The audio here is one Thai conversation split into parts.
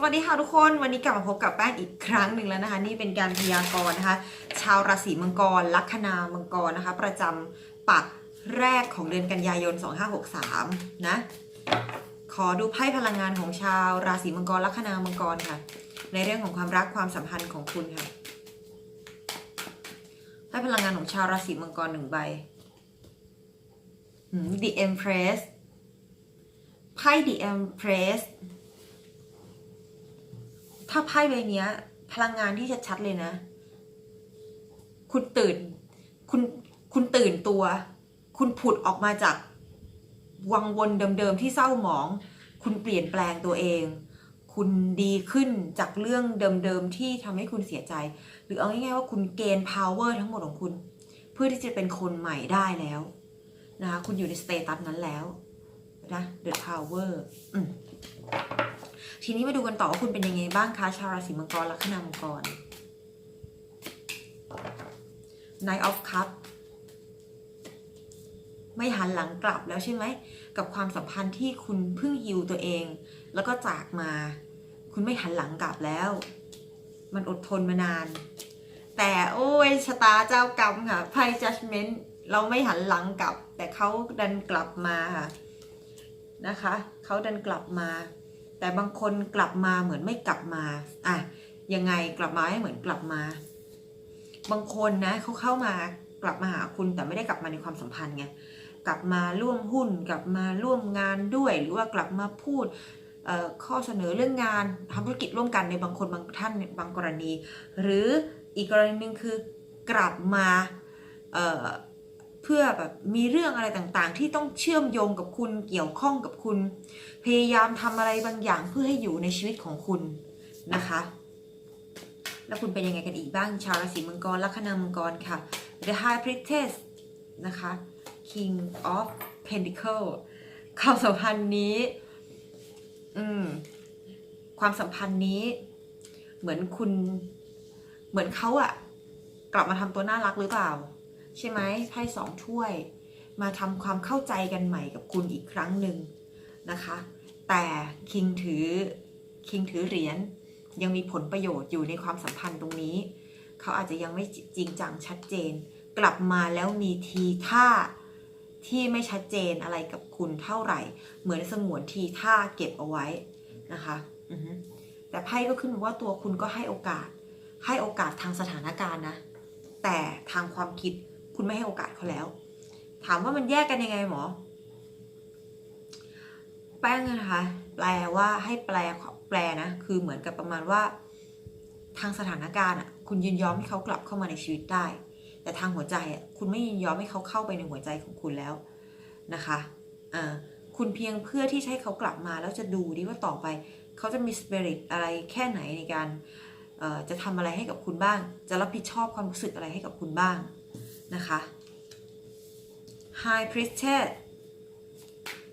สวัสดีค่ะทุกคนวันนี้กลับมาพบกับแป้งอีกครั้งหนึ่งแล้วนะคะ นี่เป็นการพยากรณ์นะคะ ชาวราศีมังกร ลัคนามังกรนะคะ ประจำปักแรกของเดือนกันยายน 2563 นะ ขอดูไพ่พลังงานของชาวราศีมังกรลัคนามังกรค่ะ ในเรื่องของความรักความสัมพันธ์ของคุณค่ะไพ่พลังงานของชาวราศีมังกรหนึ่งใบ The Empress ไพ่ The Empress ถ้าไพ่ใบนี้พลังงานที่ชัดๆเลยนะ คุณตื่น คุณคุณตื่นตัว คุณผุดออกมาจากวังวนเดิมๆที่เศร้าหมอง คุณเปลี่ยนแปลงตัวเอง คุณดีขึ้นจากเรื่องเดิมๆที่ทำให้คุณเสียใจ หรือเอาง่ายๆว่าคุณเกณฑ์ power ทั้งหมดของคุณ เพื่อที่จะเป็นคนใหม่ได้แล้วนะคะคุณอยู่ในสเตตัสนั้นแล้วนะ the power อืม ทีนี้มาดูกันต่อว่าคุณเป็นยังไงบ้างคะชาวราศีมังกรลัคนามังกร Night of Cup ไม่หันหลังกลับแล้วใช่ไหม กับความสัมพันธ์ที่คุณเพิ่งฮิวตัวเอง แล้วก็จากมา คุณไม่หันหลังกลับแล้ว มันอดทนมานาน แต่โอ้ยชะตาเจ้ากรรมค่ะไพ่ judgment เราไม่หันหลังกลับ แต่เขาดันกลับมาค่ะนะคะเขาดันกลับมา แต่บางคนกลับมาเหมือนไม่กลับมาอะยังไงกลับมาให้เหมือนกลับมา บางคนนะเขาเข้ามากลับมาหาคุณแต่ไม่ได้กลับมาในความสัมพันธ์ไงกลับมาร่วมหุ้น กลับมาร่วมงานด้วย หรือว่ากลับมาพูดข้อเสนอเรื่องงานทำธุรกิจร่วมกันในบางคนบางท่านบางกรณี หรืออีกกรณีหนึ่งคือกลับมา เพื่อแบบมีเรื่องอะไรต่างๆ ที่ต้องเชื่อมโยงกับคุณเกี่ยวข้องกับคุณ พยายามทำอะไรบางอย่างเพื่อให้อยู่ในชีวิตของคุณนะคะ แล้วคุณเป็นยังไงกันอีกบ้างชาวราศีมังกรลัคนามังกรค่ะ The High Priestess นะคะ King of Pentacle ความสัมพันธ์นี้ อืม ความสัมพันธ์นี้ เหมือนคุณ เหมือนเขาอะกลับมาทำตัวน่ารักหรือเปล่า ใช่ไหมไพ่สองถ้วย มาทำความเข้าใจกันใหม่กับคุณอีกครั้งหนึ่งนะคะ แต่คิงถือคิงถือเหรียญยังมีผลประโยชน์อยู่ในความสัมพันธ์ตรงนี้ เขาอาจจะยังไม่จริงจังชัดเจน กลับมาแล้วมีทีท่าที่ไม่ชัดเจนอะไรกับคุณเท่าไหร่ เหมือนสงวนทีท่าเก็บเอาไว้นะคะแต่ไพ่ก็ขึ้นว่าตัวคุณก็ให้โอกาส ให้โอกาสทางสถานการณ์นะ แต่ทางความคิด คุณไม่ให้โอกาสเขาแล้ว ถามว่ามันแยกกันยังไงหมอ แป้งนะคะแปลว่าให้แปลแปลนะ คือเหมือนกับประมาณว่า ทางสถานการณ์อะ คุณยินยอมให้เขากลับเข้ามาในชีวิตได้ แต่ทางหัวใจอะคุณไม่ยินยอมให้เขาเข้าไปในหัวใจของคุณแล้วนะคะอ่าคุณเพียงเพื่อที่จะให้เขากลับมาแล้วจะดูดิว่าต่อไป เขาจะมีสปิริตอะไรแค่ไหนในการจะทำอะไรให้กับคุณบ้าง จะรับผิดชอบความรู้สึกอะไรให้กับคุณบ้าง นะคะ High Priestess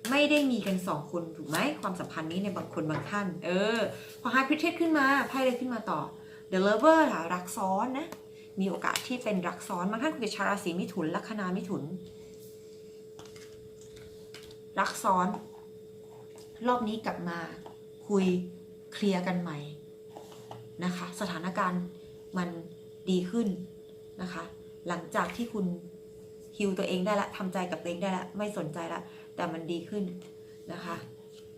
ไม่ได้มีกันสองคนถูกไหมความสัมพันธ์นี้ในบางคนบางท่าน เออ พอ High Priestess ขึ้นมาไพ่เลยขึ้นมาต่อ The Lover ค่ะรักซ้อนนะ มีโอกาสที่เป็นรักซ้อนบางท่านคุยกับชาราศีมิถุนลัคนามิถุน รักซ้อน รอบนี้กลับมาคุยเคลียร์กันใหม่นะคะ สถานการณ์มันดีขึ้นนะคะ หลังจากที่คุณฮิวตัวเองได้ละทำใจกับตัวเองได้ละไม่สนใจละแต่มันดีขึ้นนะคะ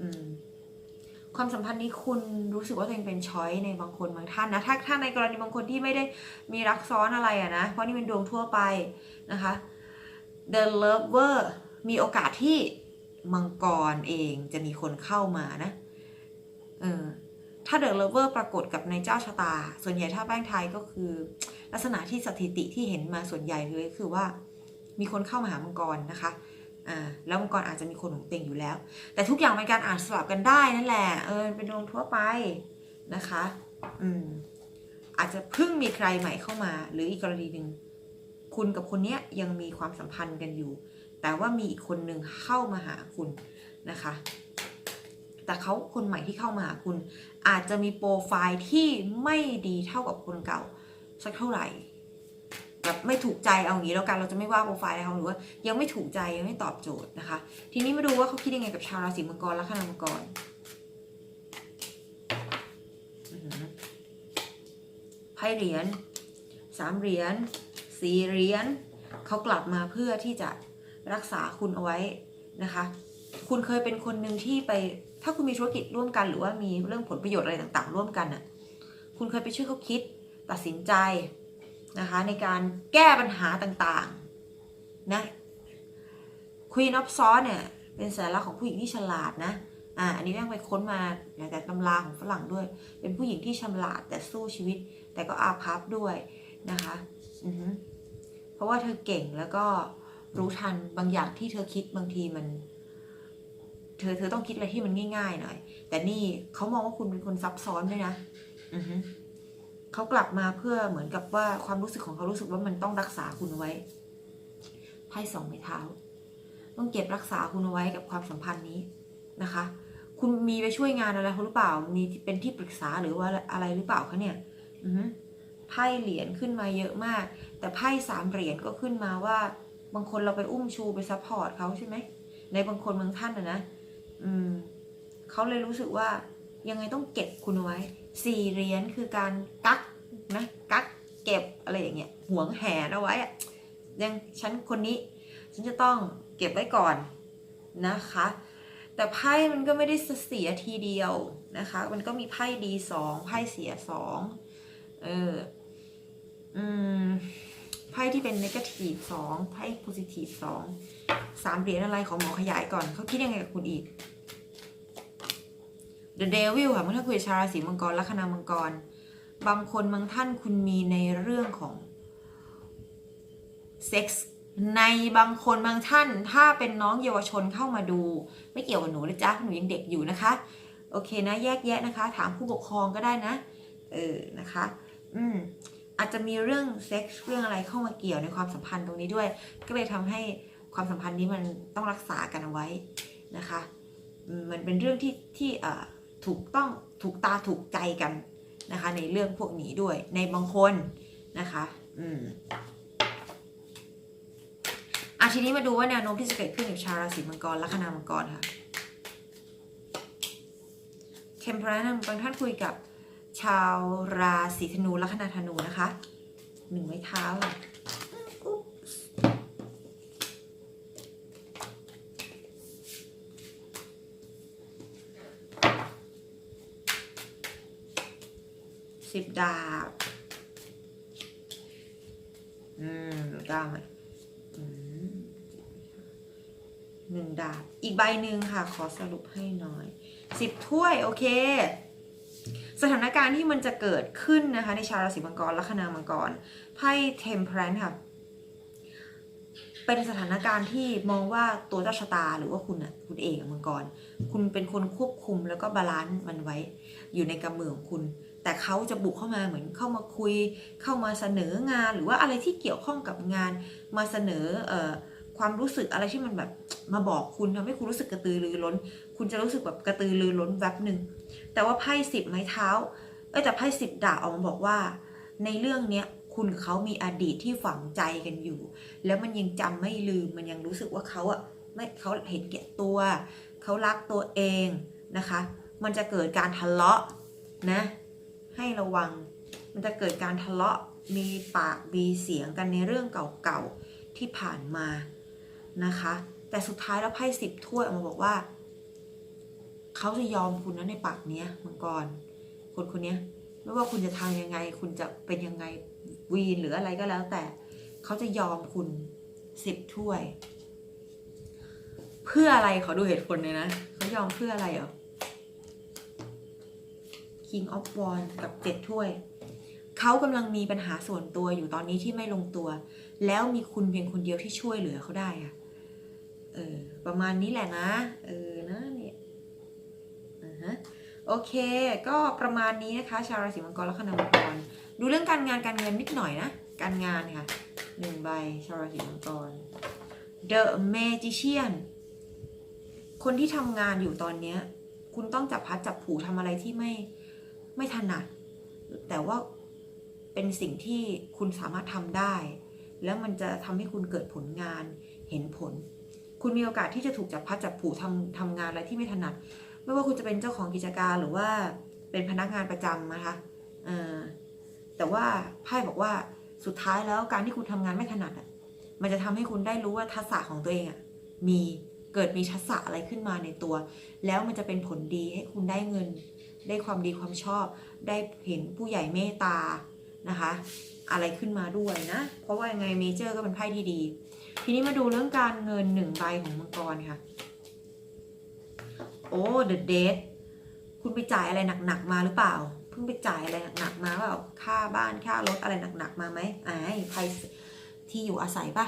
อืมความสัมพันธ์นี้คุณรู้สึกว่าตัวเองเป็นช้อยในบางคนบางท่านนะถ้าถ้าในกรณีบางคนที่ไม่ได้มีรักซ้อนอะไรอะนะ เพราะนี่เป็นดวงทั่วไปนะคะ The Lover มีโอกาสที่มังกรเองจะมีคนเข้ามานะเออถ้า The Lover ปรากฏกับในเจ้าชะตา ส่วนใหญ่ถ้าแป้งไทยก็คือ ลักษณะที่สถิติที่เห็นมาส่วนใหญ่เลยคือว่า มีคนเข้ามาหามังกรนะคะแล้วมังกรอาจจะมีคนของเต็งอยู่แล้ว แต่ทุกอย่างเป็นการอ่านสลับกันได้นั่นแหละเออเป็นดวงทั่วไปนะคะ อืมอาจจะเพิ่งมีใครใหม่เข้ามา หรืออีกกรณีหนึ่งคุณกับคนเนี้ยยังมีความสัมพันธ์กันอยู่ แต่ว่ามีอีกคนหนึ่งเข้ามาหาคุณนะคะ แต่เขาคนใหม่ที่เข้ามาหาคุณ อาจจะมีโปรไฟล์ที่ไม่ดีเท่ากับคนเก่า สักเท่าไหร่แบบไม่ถูกใจเอางี้แล้วกันเราจะไม่ว่าโปรไฟล์อะไรเขาหรือว่ายังไม่ถูกใจยังไม่ตอบโจทย์นะคะ ทีนี้มาดูว่าเขาคิดยังไงกับชาวราศีมังกรและคนามังกรไพ่เหรียญสามเหรียญสี่เหรียญเขากลับมาเพื่อที่จะรักษาคุณเอาไว้นะคะ คุณเคยเป็นคนหนึ่งที่ไป ถ้าคุณมีธุรกิจร่วมกัน หรือว่ามีเรื่องผลประโยชน์อะไรต่าง ๆ ร่วมกันน่ะ คุณเคยไปช่วยเขาคิด ตัดสินใจนะคะในการแก้ปัญหาต่างๆนะ Queen of Swords เนี่ยเป็นสัญลักษณ์ของผู้หญิงที่ฉลาดนะอ่าอันนี้แม่งไปค้นมาจากตำราของฝรั่งด้วย เป็นผู้หญิงที่ฉลาดแต่สู้ชีวิต แต่ก็อาภัพด้วยนะคะอือฮึเพราะว่าเธอเก่งแล้วก็รู้ทันบางอย่างที่เธอคิดบางทีมัน เธอเธอต้องคิดอะไรที่มันง่ายๆหน่อย แต่นี่เขามองว่าคุณเป็นคนซับซ้อนด้วยนะ อือฮึ เขากลับมาเพื่อเหมือนกับว่าความรู้สึกของเขารู้สึกว่ามันต้องรักษาคุณไว้ไพ่สองไม้เท้า ต้องเก็บรักษาคุณไว้กับความสัมพันธ์นี้นะคะ คุณมีไปช่วยงานอะไรเขาหรือเปล่า มีเป็นที่ปรึกษาหรือว่าอะไรหรือเปล่าคะเนี่ยไพ่เหรียญขึ้นมาเยอะมาก แต่ไพ่สามเหรียญก็ขึ้นมาว่า บางคนเราไปอุ้มชูไปซัพพอร์ตเขาใช่ไหมในบางคนบางท่านนะนะ อืมเขาเลยรู้สึกว่ายังไงต้องเก็บคุณไว้ สี่เหรียญคือการกักนะกักเก็บอะไรอย่างเงี้ยหวงแหนเอาไว้อะยังฉันคนนี้ ฉันจะต้องเก็บไว้ก่อนนะคะ แต่ไพ่มันก็ไม่ได้เสียทีเดียวนะคะ มันก็มีไพ่ดีสองไพ่เสียสองเอออืมไพ่ที่เป็นนกาทีฟสองไพ่โพซิทีฟสองสามเหรียญอะไรของหมอขยายก่อนเขาคิดยังไงกับคุณอีก The Devil ค่ะเมื่อถ้าคุยชาวราศีมังกรลัคนามังกร บางคนบางท่านคุณมีในเรื่องของเซ็กส์ในบางคนบางท่าน ถ้าเป็นน้องเยาวชนเข้ามาดู ไม่เกี่ยวกับหนูนะจ๊ะหนูยังเด็กอยู่นะคะ โอเคนะแยกแยะนะคะ ถามผู้ปกครองก็ได้นะ เออนะคะ อืมอาจจะมีเรื่องเซ็กส์เรื่องอะไรเข้ามาเกี่ยวในความสัมพันธ์ตรงนี้ด้วย ก็เลยทำให้ความสัมพันธ์นี้มันต้องรักษากันเอาไว้นะคะมมันเป็นเรื่องที่ที่เอ่อ ถูกต้องถูกตาถูกใจกันนะคะ ในเรื่องพวกนี้ด้วยในบางคนนะคะ อืมอะทีนี้มาดูว่าแนวโน้มที่จะเกิดขึ้นกับชาวราศีมังกรลัคนามังกรค่ะเทมเพลนบางท่านคุยกับชาวราศีธนูลัคนาธนูนะคะหนึ่งไม้เท้าค่ะ สิบดาบ อืมเก้าไหมอืมหนึ่งดาบ อีกใบหนึ่งค่ะ ขอสรุปให้หน่อยสิบถ้วย โอเค สถานการณ์ที่มันจะเกิดขึ้นนะคะ ในชาวราศีมังกรลัคนามังกรไพ่เทมเพลนค่ะ เป็นสถานการณ์ที่มองว่าตัวเจ้าชะตาหรือว่าคุณอะคุณเองมังกร คุณเป็นคนควบคุมแล้วก็บาลานซ์มันไว้ อยู่ในกำมือของคุณ แต่เขาจะบุกเข้ามาเหมือนเข้ามาคุย เข้ามาเสนองานหรือว่าอะไรที่เกี่ยวข้องกับงาน มาเสนอเอ่อความรู้สึกอะไรที่มันแบบมาบอกคุณทำให้คุณรู้สึกกระตือรือร้น คุณจะรู้สึกแบบกระตือรือร้นแวบหนึ่งแต่ว่าไพ่สิบไม้เท้าเอ้ยแต่ไพ่สิบดาบออกมาบอกว่า ในเรื่องเนี้ยคุณกับเขามีอดีตที่ฝังใจกันอยู่ แล้วมันยังจำไม่ลืมมันยังรู้สึกว่าเขาอะไม่เขาเห็นแก่ตัวเขารักตัวเองนะคะ มันจะเกิดการทะเลาะนะ ให้ระวัง มันจะเกิดการทะเลาะมีปากมีเสียงกันในเรื่องเก่าๆที่ผ่านมานะคะ แต่สุดท้ายแล้วไพ่สิบถ้วยออกมาบอกว่า เขาจะยอมคุณนะในปากเนี้ยมังกรคนคนเนี้ยไม่ว่าคุณจะทำยังไง คุณจะเป็นยังไงวีนหรืออะไรก็แล้ว แต่เขาจะยอมคุณสิบถ้วย เพื่ออะไรขอดูเหตุผลเลยนะเขายอมเพื่ออะไรเหรอ King of Wands กับเจ็ดถ้วย เขากำลังมีปัญหาส่วนตัวอยู่ตอนนี้ที่ไม่ลงตัว แล้วมีคุณเพียงคนเดียวที่ช่วยเหลือเขาได้อะเออประมาณนี้แหละนะ เออนะเนี่ยอ่าฮะโอเค ก็ประมาณนี้นะคะ ชาวราศีมังกรและคณามังกรดูเรื่องการงานการเงินนิดหน่อยนะ การงานค่ะหนึ่งใบชาวราศีมังกร The Magician คนที่ทำงานอยู่ตอนนี้ คุณต้องจับพัดจับผูทำอะไรที่ไม่ ไม่ถนัด แต่ว่าเป็นสิ่งที่คุณสามารถทำได้ แล้วมันจะทำให้คุณเกิดผลงานเห็นผล คุณมีโอกาสที่จะถูกจับพัดจับผูทำทำงานอะไรที่ไม่ถนัด ไม่ว่าคุณจะเป็นเจ้าของกิจการหรือว่าเป็นพนักงานประจำนะคะเออแต่ว่าไพ่บอกว่าสุดท้ายแล้วการที่คุณทำงานไม่ถนัดอะ มันจะทำให้คุณได้รู้ว่าทักษะของตัวเองอะมีเกิดมีทักษะอะไรขึ้นมาในตัว แล้วมันจะเป็นผลดีให้คุณได้เงิน ได้ความดีความชอบ ได้เห็นผู้ใหญ่เมตตานะคะ อะไรขึ้นมาด้วยนะ เพราะว่ายังไงเมเจอร์ก็เป็นไพ่ที่ดี ทีนี้มาดูเรื่องการเงินหนึ่งใบของมังกรค่ะ โอ้เดอะเดทคุณไปจ่ายอะไรหนักๆมาหรือเปล่า เพิ่งไปจ่ายอะไรหนักๆมาเปล่าค่าบ้านค่ารถอะไรหนักๆมาไหมไอ้ไพ่ที่อยู่อาศัยปะ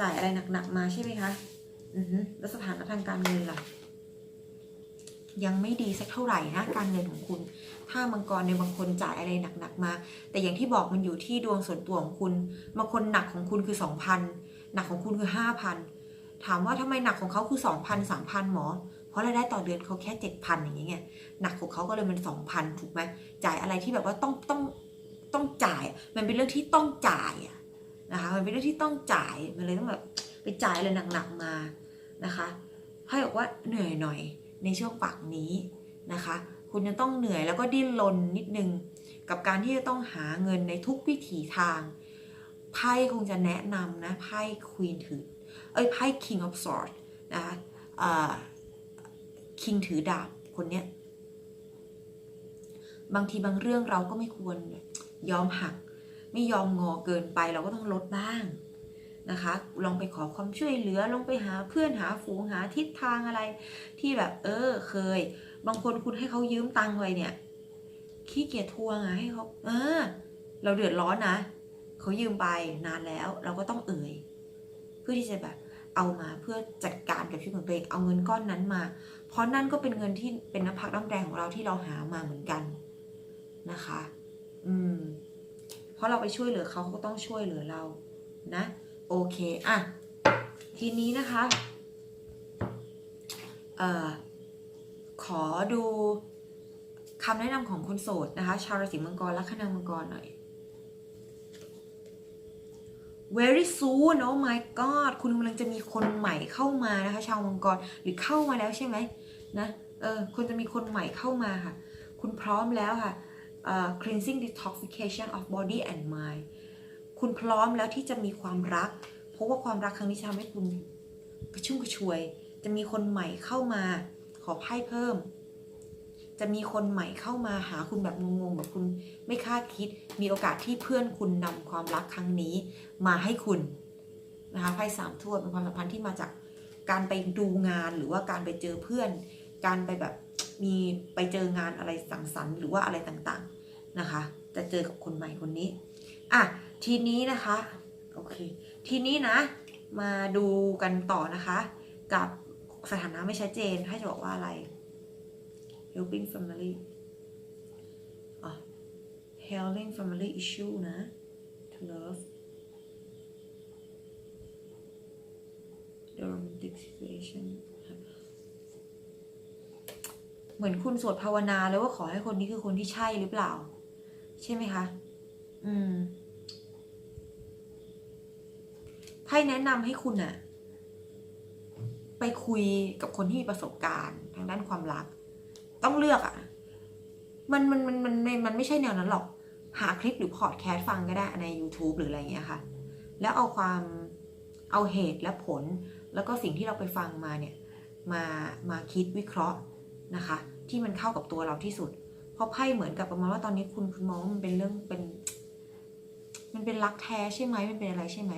จ่ายอะไรหนักๆมาใช่ไหมคะ อือฮึแล้วสถานะทางการเงินล่ะ ยังไม่ดีสักเท่าไหร่นะการเงินของคุณถ้ามังกรในบางคนจ่ายอะไรหนักๆมา แต่อย่างที่บอกมันอยู่ที่ดวงส่วนตัวของคุณบางคนหนักของคุณคือ 2,000 หนักของคุณคือ 5,000 ถามว่าทำไมหนักของเขาคือ 2,000 3,000หมอ เพราะรายได้ต่อเดือนเขาแค่ 7,000 อย่างเงี้ยหนักของเขาก็เลยมัน 2,000 ถูกไหมจ่ายอะไรที่แบบว่าต้องต้องต้องจ่าย มันเป็นเรื่องที่ต้องจ่ายนะคะมันเป็นเรื่องที่ต้องจ่ายมันเลยต้องแบบไปจ่ายอะไรหนักๆมานะคะให้บอกว่าเหนื่อยหน่อย ในช่วงปักนี้นะคะ คุณจะต้องเหนื่อยแล้วก็ดิ้นรนนิดนึง กับการที่จะต้องหาเงินในทุกวิถีทางไพ่คงจะแนะนำนะไพ่ควีนถือเอ้ยไพ่ King of Swords นะคะอ่า King ถือดาบคนเนี้ยบางทีบางเรื่องเราก็ไม่ควรยอมหัก ไม่ยอมงอเกินไปเราก็ต้องลดบ้าง นะคะ ลองไปขอความช่วยเหลือ ลองไปหาเพื่อนหาฝูงหาทิศทางอะไรที่แบบเออเคย บางคนคุณให้เขายืมตังค์ไว้เนี่ยขี้เกียจทวงอะให้เขาเออ เราเดือดร้อนนะเขายืมไปนานแล้ว เราก็ต้องเอ่ยเพื่อที่จะแบบเอามาเพื่อจัดการกับชีวิตของตัวเองเอาเงินก้อนนั้นมา เพราะนั่นก็เป็นเงินที่เป็นน้ำพักน้ำแรงของเราที่เราหามาเหมือนกันนะคะ อืม เพราะเราไปช่วยเหลือเขาเขาก็ต้องช่วยเหลือเรา นะ โอเค อะ ทีนี้นะคะ เอ่อ ขอดูคำแนะนำของคนโสดนะคะ ชาวราศีมังกรและคณามังกรหน่อย very soon oh my god คุณกำลังจะมีคนใหม่เข้ามานะคะ ชาวมังกรหรือเข้ามาแล้วใช่ไหมนะ เออคุณจะมีคนใหม่เข้ามาค่ะ คุณพร้อมแล้วค่ะเอ่อ cleansing detoxification of body and mind คุณพร้อมแล้วที่จะมีความรัก เพราะว่าความรักครั้งนี้จะทำให้คุณกระชุ่มกระชวย จะมีคนใหม่เข้ามา ขอไพ่เพิ่ม จะมีคนใหม่เข้ามาหาคุณแบบงงๆแบบคุณไม่คาดคิด มีโอกาสที่เพื่อนคุณนำความรักครั้งนี้มาให้คุณนะคะไพ่สามถ้วยเป็นความสัมพันธ์ที่มาจากการไปดูงานหรือว่าการไปเจอเพื่อน การไปแบบมีไปเจองานอะไรสังสรรค์หรือว่าอะไรต่างๆนะคะ จะเจอกับคนใหม่คนนี้อะ ทีนี้นะคะโอเคทีนี้นะ มาดูกันต่อนะคะ กับสถานะไม่ชัดเจนให้จะบอกว่าอะไร helping family อะ healing family issue นะ to love the romantic situation เหมือนคุณสวดภาวนาเลยว่าขอให้คนนี้คือคนที่ใช่หรือเปล่า ใช่ไหมคะ อืม ไพ่แนะนำให้คุณอะไปคุยกับคนที่มีประสบการณ์ทางด้านความรัก ต้องเลือกอะมันมันมันมันมันมันไม่ใช่แนวนั้นหรอก หาคลิปหรือพอดแคสต์ฟังก็ได้ใน YouTube หรืออะไรเงี้ยค่ะ แล้วเอาความเอาเหตุและผล แล้วก็สิ่งที่เราไปฟังมาเนี่ย มามาคิดวิเคราะห์นะคะ ที่มันเข้ากับตัวเราที่สุด เพราะไพ่เหมือนกับประมาณว่าตอนนี้คุณคุณมองว่ามันเป็นเรื่องเป็น มันเป็นรักแท้ใช่ไหมมันเป็นอะไรใช่ไหม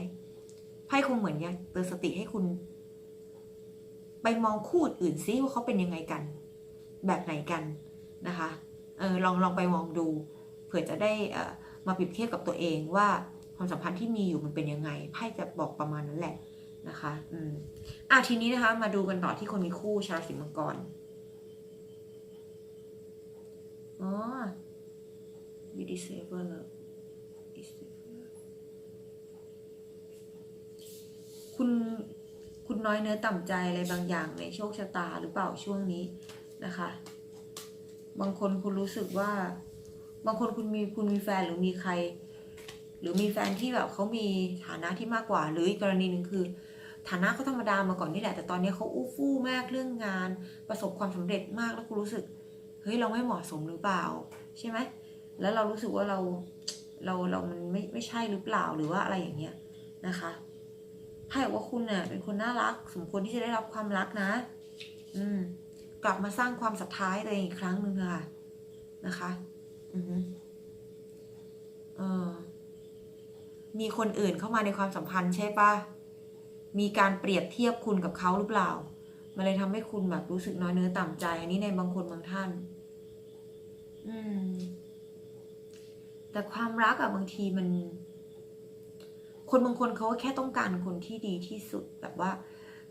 พ่คงเหมือนอยากเตือนสติให้คุณ ไปมองคู่อื่นซิว่าเขาเป็นยังไงกัน แบบไหนกันนะคะเออลองลองไปมองดูเผื่อจะได้เออมาเปรียบเทียบกับตัวเองว่าความสัมพันธ์ที่มีอยู่มันเป็นยังไงไพ่จะบอกประมาณนั้นแหละนะคะ อืมอะทีนี้นะคะ มาดูกันต่อที่คนมีคู่ชาวราศีมังกรอ๋อ you deserve love deserve love คุณคุณน้อยเนื้อต่ำใจอะไรบางอย่างในโชคชะตาหรือเปล่าช่วงนี้นะคะ บางคนคุณรู้สึกว่า บางคนคุณมีคุณมีแฟนหรือมีใคร หรือมีแฟนที่แบบเขามีฐานะที่มากกว่า หรืออีกกรณีหนึ่งคือ ฐานะเขาธรรมดามาก่อนนี่แหละ แต่ตอนนี้เขาอู้ฟู่มากเรื่องงาน ประสบความสำเร็จมากแล้วคุณรู้สึกเฮ้ยเราไม่เหมาะสมหรือเปล่า ใช่ไหมแล้วเรารู้สึกว่าเราเราเรามันไม่ไม่ใช่หรือเปล่าหรือว่าอะไรอย่างเงี้ยนะคะ ถ้าหากว่าคุณเน่ะเป็นคนน่ารัก สมควรที่จะได้รับความรักนะ อืม กลับมาสร้างความศรัทธาให้ตัวเองอีกครั้งหนึ่งค่ะนะคะ อือเออมีคนอื่นเข้ามาในความสัมพันธ์ใช่ปะมีการเปรียบเทียบคุณกับเขาหรือเปล่า มันเลยทำให้คุณแบบรู้สึกน้อยเนื้อต่ำใจ อันนี้ในบางคนบางท่าน อืม แต่ความรักอะบางทีมัน คนบางคนเขาแค่ต้องการคนที่ดีที่สุดแบบว่า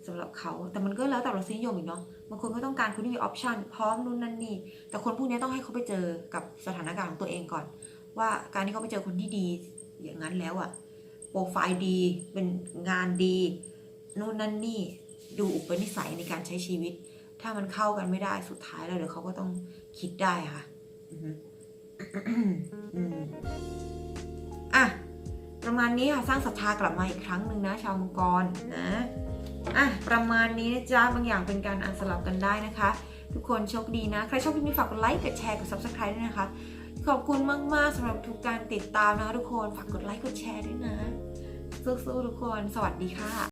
สำหรับเขา แต่มันก็แล้วแต่รสนิยมอีกเนาะ บางคนก็ต้องการคนที่มีออปชันพร้อมนู่นนั่นนี่ แต่คนพวกนี้ต้องให้เขาไปเจอกับสถานการณ์ของตัวเองก่อน ว่าการที่เขาไปเจอคนที่ดีอย่างนั้นแล้วอะโปรไฟล์ดี เป็นงานดี นู่นนั่นนี่ ดูอุปนิสัยในการใช้ชีวิต ถ้ามันเข้ากันไม่ได้สุดท้ายแล้วเดี๋ยวเขาก็ต้องคิดได้ค่ะ อือฮึอืมอะ ประมาณนี้ค่ะสร้างศรัทธากลับมาอีกครั้งหนึ่งนะ ชาวมังกรนะอะประมาณนี้นะจ๊ะบางอย่างเป็นการอันสลับกันได้นะคะ ทุกคนโชคดีนะ ใครชอบคลิปนี้ฝากกดไลค์กดแชร์กด subscribe ด้วยนะคะ ขอบคุณมาก ๆสำหรับทุกการติดตามนะคะทุกคนฝากกดไลค์กดแชร์ด้วยนะสู้ๆทุกคน สวัสดีค่ะ